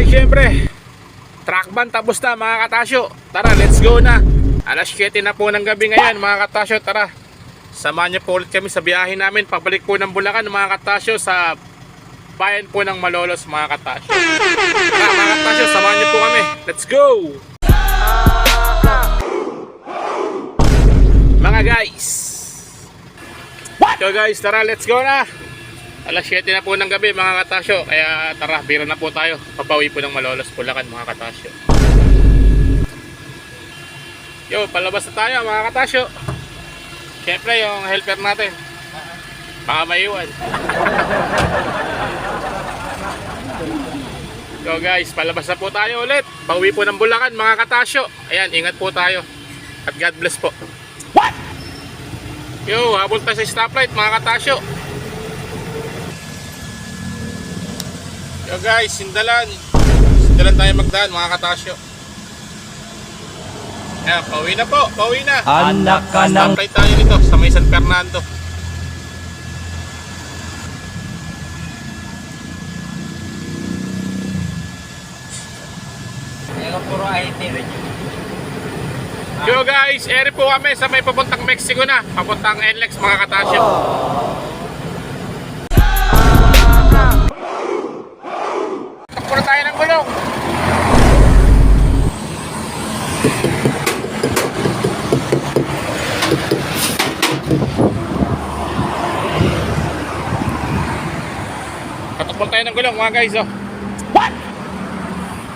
guys, syempre. Track ban tapos na mga katasyo. Tara, let's go na. Alas 7 na po ng gabi ngayon mga katasyo. Tara, samahan niyo po ulit kami sa biyahe namin. Pabalik po ng Bulacan mga katasyo sa bayan po ng Malolos mga katasyo. Tara mga katasyo, samahan niyo po kami. Let's go! Mga guys. So guys, tara, let's go na. Alas 7 na po ng gabi mga katasyo. Kaya tara, biro na po tayo. Papawi po ng Malolos, Bulacan mga katasyo. Yo, palabas na tayo mga katasyo. Siyempre yung helper natin. Baka maiwan. So guys, palabas na po tayo ulit. Pauwi po ng Bulacan mga katasyo. Ayan, ingat po tayo. At God bless po. What? Yo, habol tayo sa stoplight mga katasyo. Yo guys, sindalan. Sindalan tayo magdaan mga katasyo. Ayan, pauwi na po, pauwi na. Anak ka ng... Stoplight tayo nito sa may San Fernando. Yung puro IT rin. Yo guys, eri po kami sa may papuntang Mexico na. Papuntang NLEX mga katasyo. Takbo Katakbo tayo ng gulong mga guys oh. What?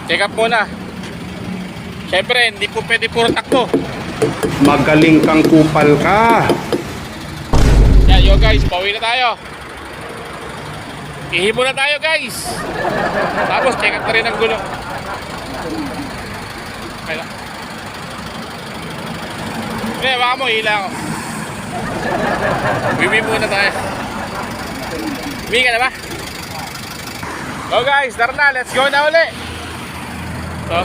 Check up muna. Siyempre, hindi po pwede puro takbo. Magaling kang kupal ka. Yan, yo guys, pauwi na tayo. Ihimo na tayo guys. Tapos check up na rin ang gulong. Okay Hindi, baka mo, hila. Bibi muna tayo. Bibi ka na ba? So guys, tara na, let's go na uli. So,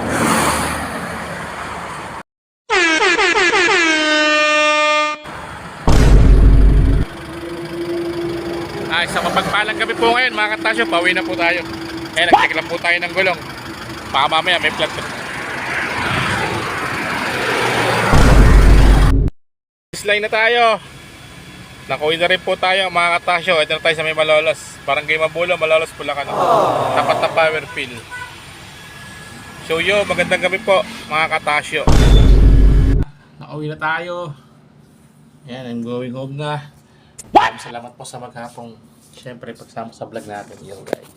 Ay, sa mapagpalang gabi po ngayon mga katasyo, pauwi na po tayo. Eh, nag-check lang po tayo ng gulong. Baka mamaya may flat. Line na tayo. Nakuwi na rin po tayo mga katasyo. Ito na tayo sa may Malolos. Parang game Mabulo, Malolos Bulacan. Tapat na power fill. So yo, magandang gabi po mga katasyo. Nakauwi na tayo. Yan, I'm going home na. Maraming salamat po sa maghapong syempre pagsama sa vlog natin yo guys.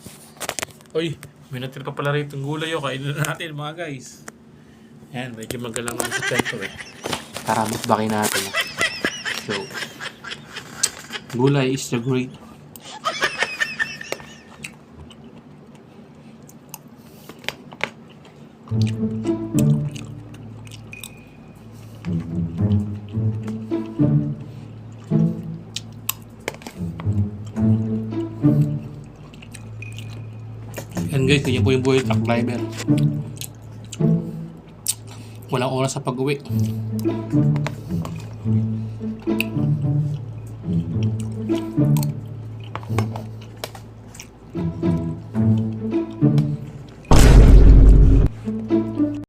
Uy, may natira pa pala rito ng gulay yo. Kainin na natin mga guys. Yan, medyo magalang naman sa kwento eh. Tara, mukbangin natin. So, gulay is the great. Yan guys, ganyan po yung buhay truck driver walang oras sa pag-uwi.